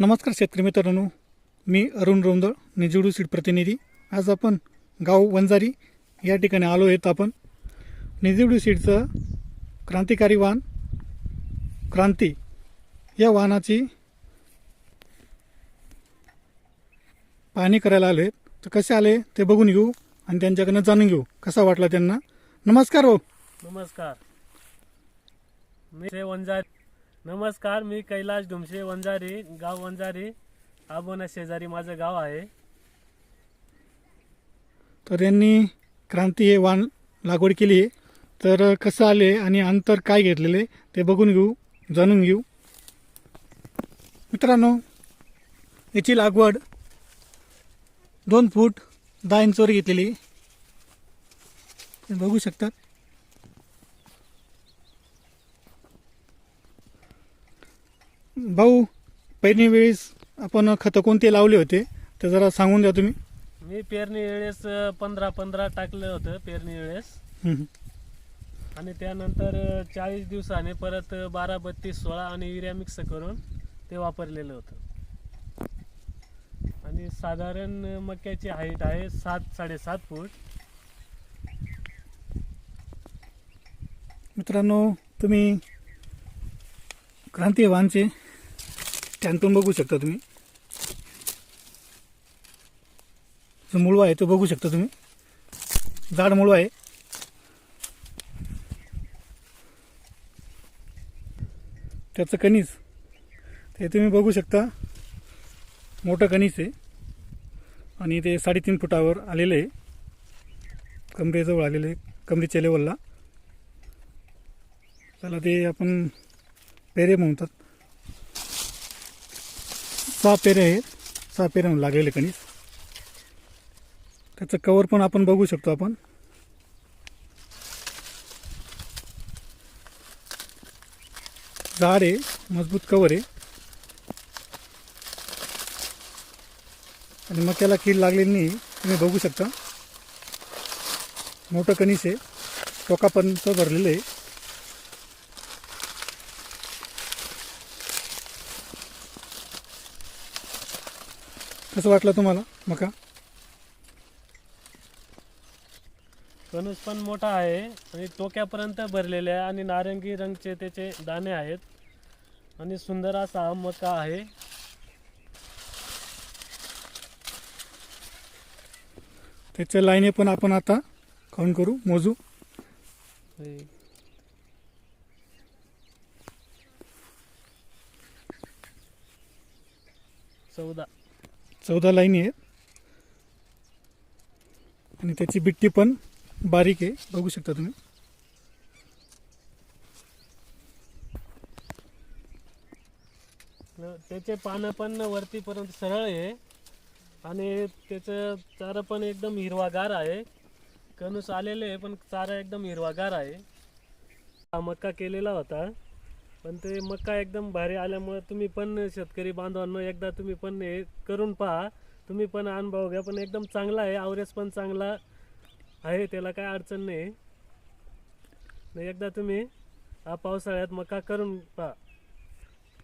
नमस्कार शेतकरी मित्रांनो. मी अरुण रोंदळ निजुडू सीड प्रतिनिधी. आज आपण गाव वंजारी या ठिकाणी आलो आहेत आपण. निजुडू सीडचं क्रांतिकारी वाहन क्रांती या वाहनाची पाहणी करायला आलो आहेत तर कसे आले ते बघून घेऊ आणि त्यांच्याकडनं जाणून घेऊ. कसा वाटला त्यांना? नमस्कार हो. नमस्कार. मी वंजारी नमस्कार मी कैलाश डुमशे वंजारी गाव वंजारी. आबोना शेजारी माझं गाव आहे. तर यांनी क्रांती हे वाण लागवड केली आहे. तर कसं आले आणि अंतर काय घेतलेले ते बघून घेऊ जाणून घेऊ. मित्रांनो याची लागवड दोन फूट दहा इंचवर घेतलेली बघू शकतात. भाऊ पहिली वेळेस आपण खतं कोणते लावले होते? ते जरा सांगून द्या तुम्ही. मी पेरणी वेळेस पंधरा पंधरा टाकलं होतं पेरणी वेळेस. हम्म. आणि त्यानंतर चाळीस दिवसाने परत बारा बत्तीस सोळा आणि युरिया मिक्स करून ते वापरलेलं होतं. आणि साधारण मक्याची हाईट आहे सात साडेसात फूट. मित्रांनो तुम्ही क्रांती वाहनचे कॅन्टून बघू शकता तुम्ही. जो मुळवा आहे तो बघू शकता तुम्ही. जाड मुळवा आहे. त्याचं कणीस ते तुम्ही बघू शकता. मोठं कणीस आहे. आणि ते साडेतीन फुटावर आलेलं आहे. कमरेजवळ आलेलं आहे. कमरेच्या लेवलला त्याला ते आपण पेरे म्हणतात. सहा पेरे आहेत. सहा पेरे म्हणून लागलेले कणीस. त्याचं कवर पण आपण बघू शकतो आपण. जाड आहे मजबूत कवर आहे. आणि मक्याला कीड लागलेली नाही तुम्ही बघू शकता. मोठं कणीस आहे. टोकापर्यंत भरलेलं आहे. कसं वाटलं तुम्हाला? मका? कणूस पण मोठा आहे आणि टोक्यापर्यंत भरलेले आहे आणि नारंगी रंगचे त्याचे दाणे आहेत. आणि सुंदर असा हा मका आहे. त्याच्या लाईने पण आपण आता काउंट करू. मोजू. चौदा. चौदा लाईनी आहेत. आणि त्याची बिट्टी पण बारीक आहे. बघू शकता तुम्ही. न- त्याचे पानं पण वरतीपर्यंत सरळ आहे. आणि त्याचं चारा पण एकदम हिरवागार आहे. कणूस आलेले आहे पण चारा एकदम हिरवागार आहे. हा मक्का केलेला होता. पण ते मका एकदम भारी आल्यामुळे तुम्ही पण शेतकरी बांधवांना एकदा तुम्ही पण हे करून पहा. तुम्ही पण अनुभव घ्या पण एकदम चांगला आहे आवरेज पण चांगला आहे त्याला काय अडचण नाही. नाही एकदा तुम्ही हा पावसाळ्यात मका करून पहा.